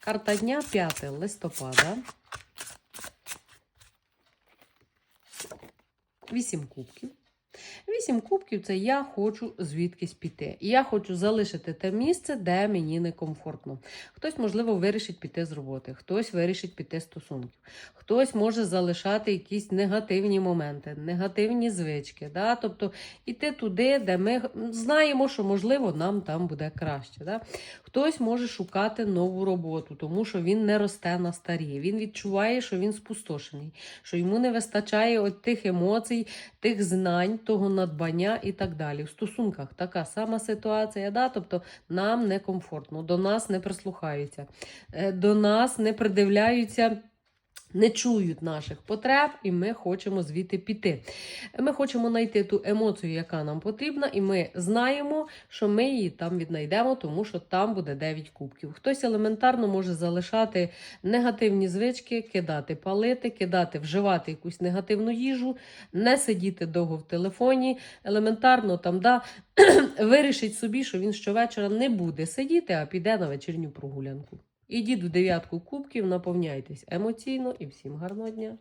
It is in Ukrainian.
Карта дня 5 листопада. Вісім кубків. Вісім кубків це я хочу звідкись піти. Я хочу залишити те місце, де мені некомфортно. Хтось, можливо, вирішить піти з роботи, хтось вирішить піти стосунків, хтось може залишати якісь негативні моменти, негативні звички. Да? Тобто іти туди, де ми знаємо, що можливо нам там буде краще. Да? Хтось може шукати нову роботу, тому що він не росте на старі. Він відчуває, що він спустошений, що йому не вистачає от тих емоцій, тих знань, того надбання і так далі. В стосунках така сама ситуація, да? тобто нам некомфортно, до нас не прислухаються, е, до нас не придивляються. Не чують наших потреб, і ми хочемо звідти піти. Ми хочемо знайти ту емоцію, яка нам потрібна, і ми знаємо, що ми її там віднайдемо, тому що там буде 9 кубків. Хтось елементарно може залишати негативні звички, кидати палити, кидати, вживати якусь негативну їжу, не сидіти довго в телефоні, елементарно там да, вирішить собі, що він щовечора не буде сидіти, а піде на вечірню прогулянку. Ідіть в дев'ятку кубків, наповняйтесь емоційно і всім гарного дня!